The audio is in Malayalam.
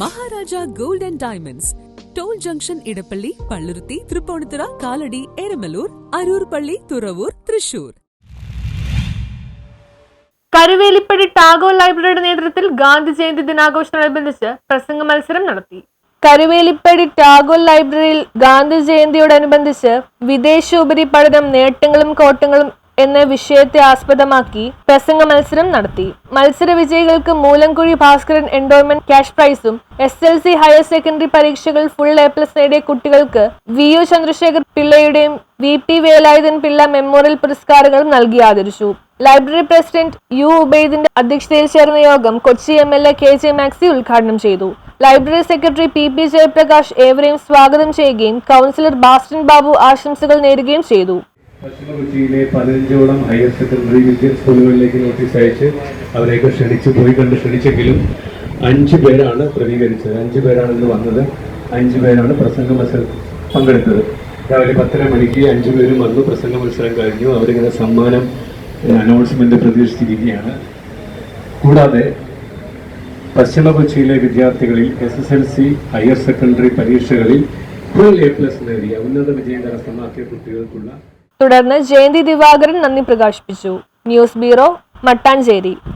Maharaja gold and diamonds. Toll junction Edappally Palluruthy Tripunithura Kalady Eramalloor Aroor പള്ളി തുറവൂർ തൃശൂർ. കരുവേലിപ്പടി ടാഗോർ ലൈബ്രറിയുടെ നേതൃത്വത്തിൽ ഗാന്ധി ജയന്തി ദിനാഘോഷത്തോടനുബന്ധിച്ച് പ്രസംഗ മത്സരം നടത്തി. കരുവേലിപ്പടി ടാഗോർ ലൈബ്രറിയിൽ ഗാന്ധി ജയന്തിയോടനുബന്ധിച്ച് വിദേശ ഉപരിപഠനം നേട്ടങ്ങളും കോട്ടങ്ങളും എന്ന വിഷയത്തെ ആസ്പദമാക്കി പ്രസംഗ മത്സരം നടത്തി. മത്സര വിജയികൾക്ക് മൂലംകുഴി ഭാസ്കരൻ എൻഡോർമെന്റ് ക്യാഷ് പ്രൈസും S L C higher secondary പരീക്ഷകൾ ഫുൾ എ പ്ലസ് നേടിയ കുട്ടികൾക്ക് V U Chandrasekhar പിള്ളയുടെയും V P Velayudhan Pillai memorial പുരസ്കാരങ്ങളും നൽകി ആദരിച്ചു. ലൈബ്രറി പ്രസിഡന്റ് യു ഉബൈദിന്റെ അധ്യക്ഷതയിൽ ചേർന്ന യോഗം Kochi M L A K J Maxi ഉദ്ഘാടനം ചെയ്തു. Library secretary P P Jayaprakash ഏവരെയും സ്വാഗതം ചെയ്യുകയും കൗൺസിലർ ബാസ്റ്റൻ ബാബു ആശംസകൾ നേരുകയും ചെയ്തു. പശ്ചിമ കൊച്ചിയിലെ പതിനഞ്ചോളം ഹയർ സെക്കൻഡറി വിദ്യ സ്കൂളുകളിലേക്ക് നോട്ടീസ് അയച്ച് അവരെയൊക്കെ ക്ഷണിച്ചു പോയി കണ്ട് ക്ഷണിച്ചെങ്കിലും അഞ്ച് പേരാണ് ക്രമീകരിച്ചത് അഞ്ച് പേരാണ് ഇന്ന് വന്നത്. അഞ്ച് പേരാണ് പ്രസംഗ മത്സരം പങ്കെടുത്തത്. രാവിലെ പത്തര മണിക്ക് അഞ്ച് പേരും വന്നു പ്രസംഗ മത്സരം കഴിഞ്ഞു. അവരിങ്ങനെ സമ്മാനം അനൗൺസ്മെന്റ് പ്രതീക്ഷിച്ചിരിക്കുകയാണ്. കൂടാതെ പശ്ചിമ കൊച്ചിയിലെ വിദ്യാർത്ഥികളിൽ S S L C higher secondary പരീക്ഷകളിൽ ഫുൾ എ പ്ലസ് നേടിയ ഉന്നത വിജയം കരസ്ഥമാക്കിയ കുട്ടികൾക്കുള്ള തുടർന്ന് ജയന്തി ദിവാകരൻ നന്ദി പ്രകാശിപ്പിച്ചു. News bureau Mattancherry.